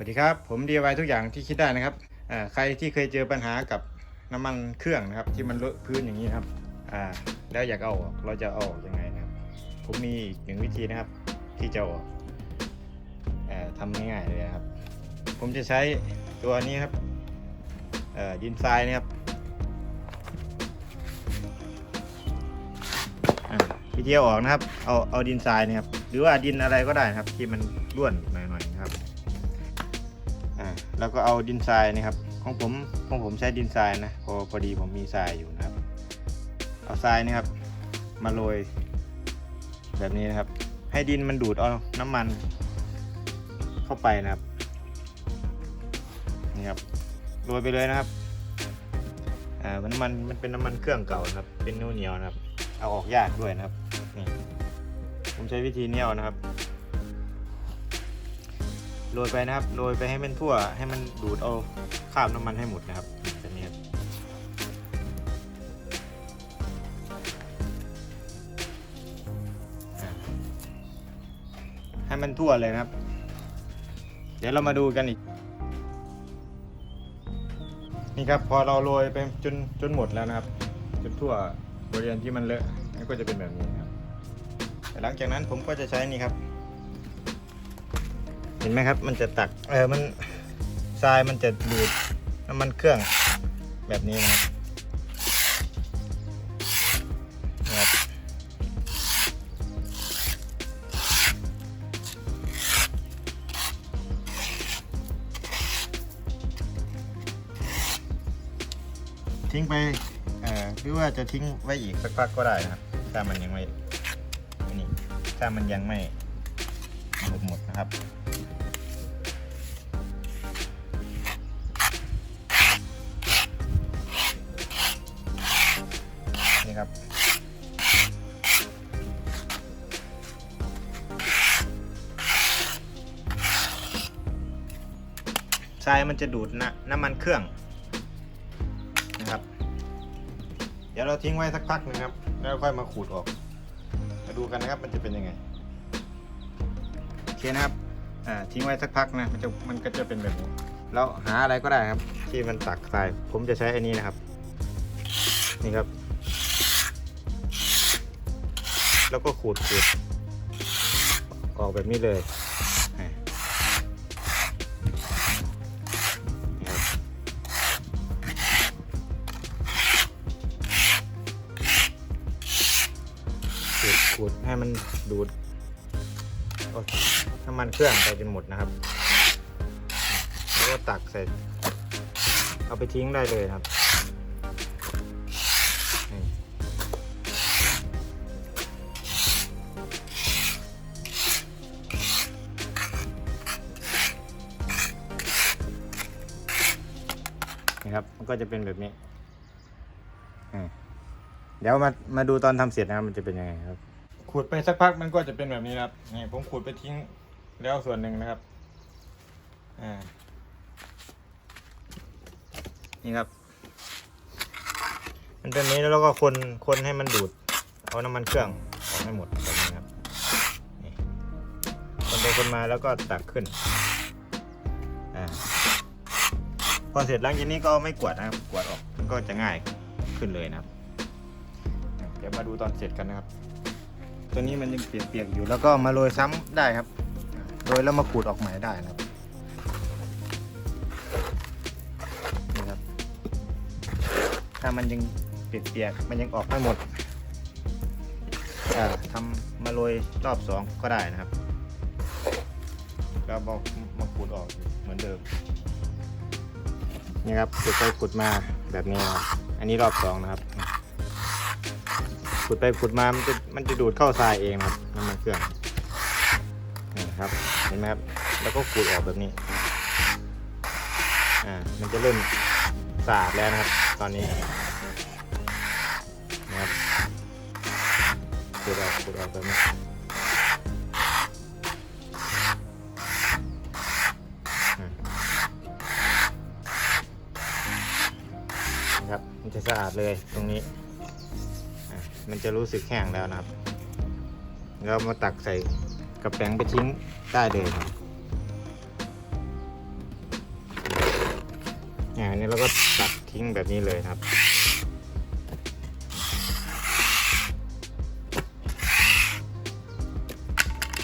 สวัสดีครับ ผม DIY ทุกอย่างที่คิดได้นะครับใครที่เคยเจอปัญหากับน้ำมันเครื่องนะครับ ที่มันเลอะพื้นอย่างนี้ครับแล้วอยากเอาออกเราจะเอาออกยังไงนะครับ ผมมีอีกหนึ่งวิธีนะครับ ที่จะออกอทำง่ายๆเลยนะครับ ผมจะใช้ตัวนี้ครับดินทรายนะครับวิธีเอาออกนะครับ เอาเอาดินทรายนะครับ หรือว่าดินอะไรก็ได้นะครับที่มันร่วนนะ แล้วก็เอาดินทรายนะครับ ของผมของผมใช้ดินทรายนะพอพอดีผมมีทรายอยู่นะครับ เอาทรายนะครับ มาโรยแบบนี้นะครับ ให้ดินมันดูดเอาน้ำมันเข้าไปนะครับนี่ครับโรยไปเลยนะครับอ่ามันมันมันเป็นน้ำมันเครื่องเก่านะครับ เป็นนียวเหนียวนะครับ เอาออกยากด้วยนะครับนี่ผมใช้วิธีนี้เอานะครับ โรยไปนะครับโรยไปให้มันทั่ว ให้มันดูดเอาคราบน้ำมันให้หมดนะครับแบบนี้ครับให้มันทั่วเลยนะครับ เดี๋ยวเรามาดูกันอีก นี่ครับพอเราโรยไปจนจนหมดแล้วนะครับ จนทั่วบริเวณที่มันเลอะก็จะเป็นแบบนี้นครับแต่หลังจากนั้นผมก็จะใช้นี่ครับ เห็นไหมครับ มันจะตักเออมันทรายมันจะดูดน้ำมันเครื่องแบบนี้นะครับทิ้งไปเอ่อหรือว่าจะทิ้งไว้อีกสักพักก็ได้นะครับ ถ้ามันยังไม่นี่ถ้ามันยังไม่หมดหมดนะครับ ครับ ทรายมันจะดูดนะน้ำมันเครื่องนะครับ เดี๋ยวเราทิ้งไว้สักพักหนึงครับ แล้วค่อยมาขูดออก มาดูกันนะครับมันจะเป็นยังไงโอเคนะครับทิ้งไว้สักพักนะมันจะมันก็จะเป็นแบบนี้แล้วหาอะไรก็ได้ครับ ที่มันตักทรายผมจะใช้อันนี้นะครับ นี่ครับ แล้วก็ขูดขูดออกแบบนี้เลยขูดขูดให้มันดูดน้ำมันเครื่องไปจนหมดนะครับ แล้วก็ตักใส่เอาไปทิ้งได้เลยครับ นี่ครับ มันก็จะเป็นแบบนี้เดี๋ยวมามาดูตอนทำเสร็จนะครับมันจะเป็นยังไงครับขูดไปสักพักมันก็จะเป็นแบบนี้ครับนี่ผมขูดไปทิ้งแล้วส่วนหนึ่งนะครับอ่านี่ครับ มันเป็นนี้แล้วเราก็คนคนให้มันดูดเอาน้ำมันเครื่องออกให้หมดแบบนี้ครับคนไปคนมาแล้วก็ตักขึ้น พอเสร็จหลังจากนี้ก็ไม่กวาดนะครับกวาดออกมันก็จะง่ายขึ้นเลยนะครับเดี๋ยวมาดูตอนเสร็จกันนะครับ ตัวนี้มันยังเปียกๆอยู่แล้วก็มาโรยซ้ำได้ครับโรยแล้วมาขูดออกใหม่ได้นะครับนี่ครับ ถ้ามันยังเปียกๆมันยังออกไม่หมดอ่าทำมาโรยรอบสองก็ได้นะครับแล้วบอกมาขูดออกเหมือนเดิม นี่ครับขุดไปขุดมาแบบนี้ครับอันนี้รอบสองนะครับ ขุดไปขุดมามันจะมันจะดูดเข้าทรายเองนะครับน้ำมันเครื่องนี่ครับเห็นไหมครับแล้วก็ขูดออกแบบนี้อ่ามันจะเริ่มสะอาดแล้วนะครับ ตอนนี้นะครับขูดออกขูดออกแบบนี้ มันจะสะอาดเลยตรงนี้ มันจะรู้สึกแห้งแล้วนะครับแล้วมาตักใส่กระแป้งไปทิ้งได้เลยครับอ่าอันนี้เราก็ตัดทิ้งแบบนี้เลยครับ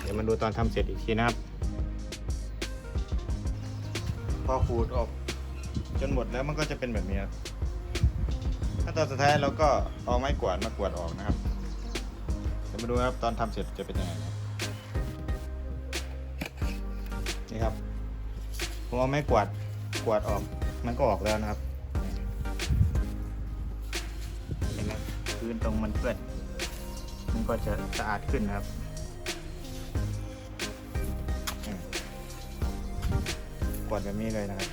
เดี๋ยวมาดูตอนทำเสร็จอีกทีนะครับ พอขูดออกจนหมดแล้วมันก็จะเป็นแบบนี้ครับ นตอนสุดท้ายเราก็เอาไม้กวาดมากวาดออกนะครับเดี๋ยวมาดูครับตอนทำเสร็จจะเป็นยังไงนะครับนี่ครับผมเอาไม้กวาดกวาดออก มันก็ออกแล้วนะครับเห็นไหมพื้นตรงมันเปื้อนมันก็จะสะอาดขึ้นนะครับกวาดแบบนี้เลยนะครับ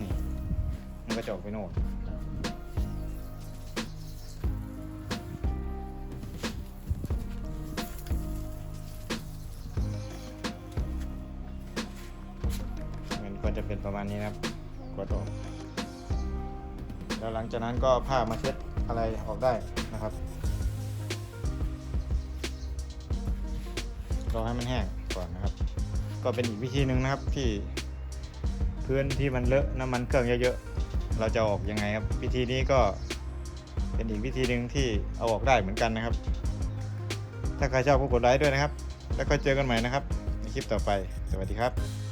นี่มันก็จะออกไปโน่น ก็จะเป็นประมาณนี้นะครับกวาดออกแล้วหลังจากนั้นก็ผ้ามาเช็ดอะไรออกได้นะครับรอให้มันแห้งก่อนนะครับ ก็เป็นอีกวิธีหนึ่งนะครับที่พื้นที่มันเลอะน้ำมันเครื่องเยอะๆเราจะอออกยังไงครับ วิธีนี้ก็เป็นอีกวิธีหนึ่งที่เอาออกได้เหมือนกันนะครับ ถ้าใครชอบก็กดไลค์ด้วยนะครับ แล้วก็เจอกันใหม่นะครับ ในคลิปต่อไป สวัสดีครับ